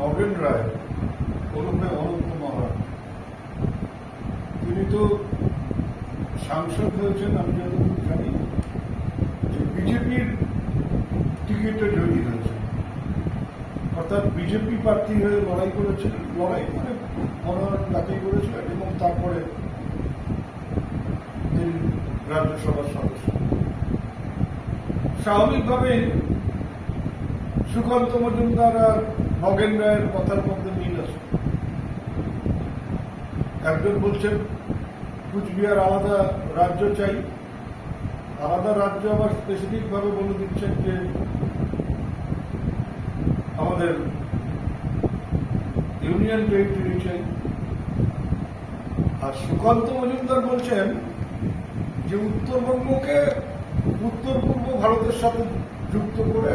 নগেন রায় ওরফে অনন্ত মহারাজ। তিনি তো সাংসদ হয়েছেন, আমি যতদূর জানি, যে বিজেপির টিকিটে জয়ী হয়েছে অর্থাৎ বিজেপি প্রার্থী হয়ে লড়াই করেছিলেন লড়াই করে মনোনয়ন দাখিল করেছিলেন এবং তারপরে তিনি রাজ্যসভার সদস্য। স্বাভাবিকভাবেই সুকান্ত মজুমদার আর নগেন রায়ের কথার মধ্যে মিল আছে। একজন বলছেন, কুচবিহার আলাদা রাজ্য চাই। আলাদা রাজ্য আবার স্পেসিফিক ভাবে বলে দিচ্ছেন যে, আমাদের ইউনিয়ন টেরিটরি চাই আর সুকান্ত মজুমদার বলছেন যে, উত্তরবঙ্গকে উত্তর পূর্ব ভারতের সাথে যুক্ত করে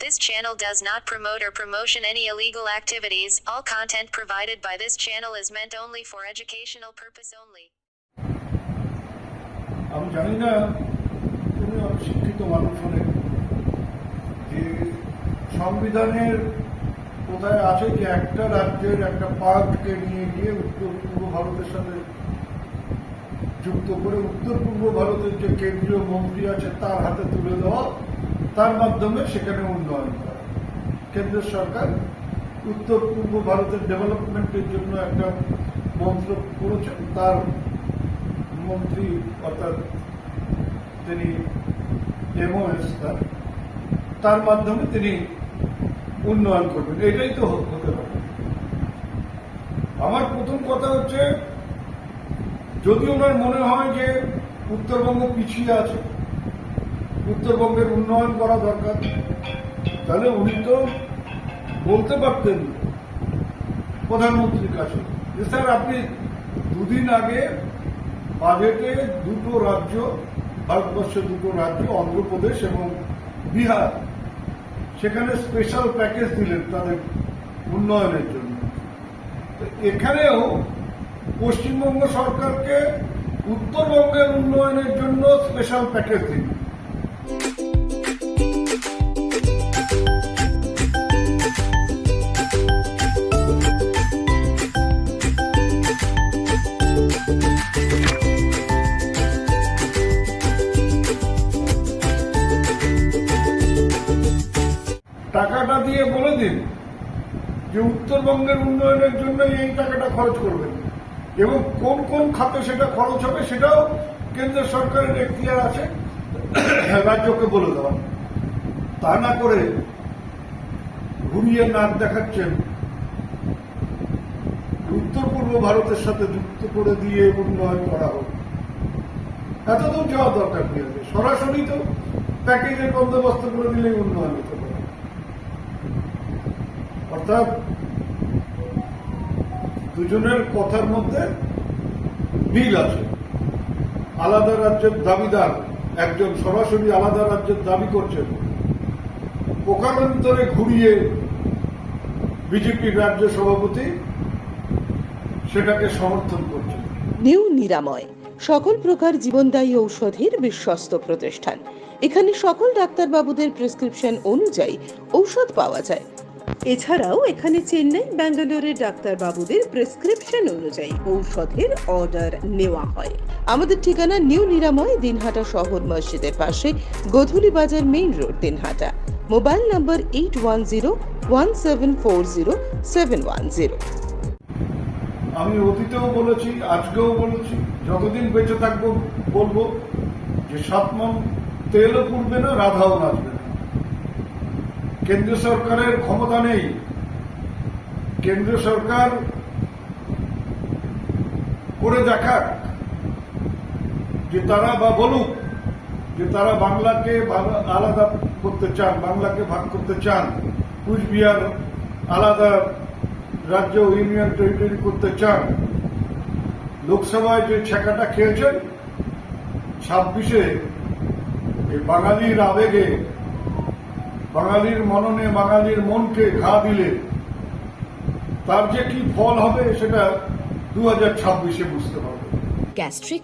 This channel does not promote or promotion any illegal activities. All content provided by this channel is meant only for educational purpose only. আমি জানি না তুমি শিক্ষিত মানুষ হলে যে সংবিধানের কোথায় আছে যে একটা রাজ্যের একটা পার্টকে নিয়ে গিয়ে উত্তর পূর্ব ভারতের সাথে যুক্ত করে উত্তর পূর্ব ভারতের যে কেন্দ্রীয় মন্ত্রী আছে তার হাতে তুলে দেওয়া তার মাধ্যমে সেখানে উন্নয়ন করা কেন্দ্র সরকার উত্তর পূর্ব ভারতের ডেভেলপমেন্টের জন্য একটা মন্ত্র করেছেন। তার মন্ত্রী অর্থাৎ তিনি এমওএস তার। তার মাধ্যমে তিনি উন্নয়ন করবেন। এটাই তো হতে পারে। আমার প্রথম কথা হচ্ছে, যদি ওনার মনে হয় যে উত্তরবঙ্গ পিছিয়ে আছে উত্তরবঙ্গের উন্নয়ন করা দরকার। তাহলে উনি তো বলতে পারতেন প্রধানমন্ত্রীর কাছে। যে স্যার, আপনি দুদিন আগে বাজেটে দুটো রাজ্য ভারতবর্ষের দুটো রাজ্য, অন্ধ্রপ্রদেশ এবং বিহার, সেখানে স্পেশাল প্যাকেজ দিলেন তাদের উন্নয়নের জন্য। এখানেও পশ্চিমবঙ্গ সরকারকে উত্তরবঙ্গের উন্নয়নের জন্য স্পেশাল প্যাকেজ দিন। দিয়ে বলে দিন যে উত্তরবঙ্গের উন্নয়নের জন্য এই টাকাটা খরচ করবেন এবং কোন কোন খাতে সেটা খরচ হবে সেটাও কেন্দ্র সরকারের এখতিয়ার আছে। রাজ্যকে বলে দেওয়া। তা না করে ঘুরিয়ে নাক দেখাচ্ছেন। উত্তর পূর্ব ভারতের সাথে যুক্ত করে দিয়ে উন্নয়ন করা হোক। এতদূর যাওয়া দরকার আছে? সরাসরি তো প্যাকেজের বন্দোবস্ত করে দিলেই উন্নয়ন হতে পারে। অর্থাৎ দুজনের কথার মধ্যে মিল আছে। আলাদা রাজ্যের দাবিদার, একজন সরাসরি আলাদা রাজ্যের দাবি করছেন। প্রকারান্তরে ঘুরিয়ে বিজেপির রাজ্য সভাপতি সেটাকে সমর্থন করছেন। নিউ নিরাময়, সকল প্রকার জীবনদায়ী ঔষধের বিশ্বস্ত প্রতিষ্ঠান। এখানে সকল ডাক্তারবাবুদের প্রেসক্রিপশন অনুযায়ী ঔষধ পাওয়া যায়। এছাড়াও এখানে চেন্নাই, ব্যাঙ্গালোরের ডাক্তারবাবুদের প্রেসক্রিপশন অনুযায়ী ঔষধের অর্ডার নেওয়া হয়। আমাদের ঠিকানা নিউ নিরাময়, দিনহাটা শহর মসজিদের পাশে, Godhuli Bazar main road, Dinhata. Mobile number eight one zero one seven four zero seven one zero আমি অতীতেও বলেছি, আজকেও বলেছি, যতদিন বেঁচে থাকব বলব, যে সাত মন তেলও পুড়বে না, রাধাও নাচবে না। কেন্দ্র সরকারের ক্ষমতা নেই। কেন্দ্র সরকার করে দেখাক যে তারা বা বলুক যে তারা বাংলাকে আলাদা করতে চান, বাংলাকে ভাগ করতে চান, কুচবিহার আলাদা রাজ্য ইউনিয়ন টেরিটরি করতে চান। লোকসভায় যে ছেঁকাটা খেয়েছেন, ছাব্বিশে বাঙালির আবেগে বাঙালির মননে বাঙালির মনকে ঘা দিলে, তার যে কি ফল হবে সেটা দু হাজার ছাব্বিশে বুঝতে পারবে। Gastric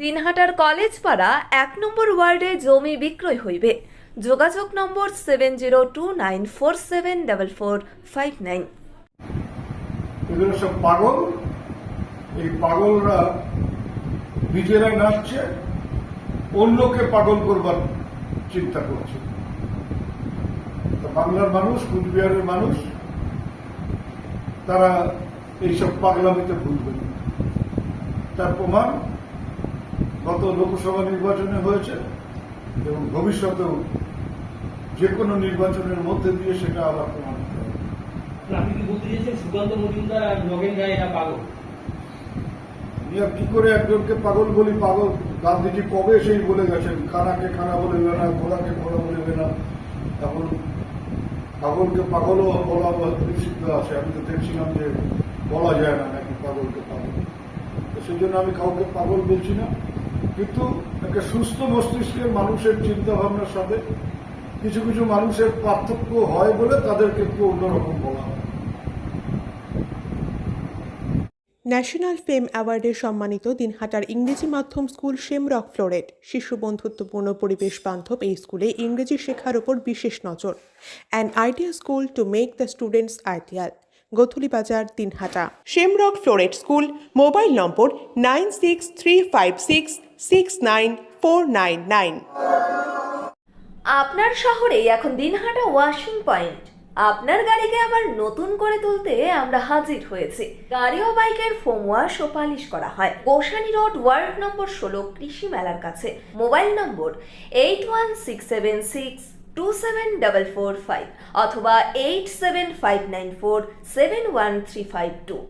দিনহাটার কলেজ পাড়া এক নম্বর ওয়ার্ডে জমি বিক্রয় হইবে। যোগাযোগ নম্বর seven zero two nine four seven double four five nine. এগুলো সব পাগল। এই পাগলরা নিজেরা নাচছে, অন্যকে পাগল করবার চিন্তা করছে। বাংলার মানুষ, কুচবিহারের মানুষ, তারা এইসব পাগলামিতে ভুলবে তার প্রমাণ গত লোকসভা নির্বাচনে হয়েছে এবং ভবিষ্যতেও যে কোনো নির্বাচনের মধ্যে দিয়ে সেটা আবার প্রমাণিত হবে। আপনি কি বলতে চাইছেন সুকান্ত মজুমদার আর নগেন রায় এরা পাগল? কি করে একজনকে পাগল বলি পাগল? গান্ধীজি কবে সেই বলে গেছেন? খানাকে খানা বলবে না ঘোড়াকে ঘোড়া বলবে না এখন পাগলকে পাগলও বলা নিষিদ্ধ আছে। আমি তো দেখছিলাম যে বলা যায় না নাকি পাগলকে পাগল। তো সেই জন্য আমি কাউকে পাগল বলছি না। কিন্তু একটা সুস্থ মস্তিষ্কের মানুষের চিন্তা ভাবনার সাথে কিছু কিছু মানুষের পার্থক্য হয় বলে তাদেরকে একটু অন্যরকম বলা হয়। ন্যাশনাল ফেম অ্যাওয়ার্ডে সম্মানিত দিনহাটার ইংরেজি মাধ্যম স্কুল শেমরক ফ্লোরেট শিশু বন্ধুত্বপূর্ণ পরিবেশ বান্ধব এই স্কুলে ইংরেজি শেখার ওপর বিশেষ নজর। An idea school to make the students ideal Godhuli Bazar, Dinhata. Shamrock Floret school, mobile number nine six three five six six nine four nine nine. আপনার শহরে এখন দিনহাটা ওয়াশিং পয়েন্ট। আপনার গাড়িকে আবার নতুন করে তুলতে আমরা হাজির হয়েছি। গাড়ি ও বাইকের ফোম ওয়াশ ও পালিশ করা হয়। গোসানি রোড, ওয়ার্ড নম্বর ষোলো, কৃষি মেলার কাছে। Mobile number eight one six seven six two seven double four five অথবা eight seven five nine four seven one three five two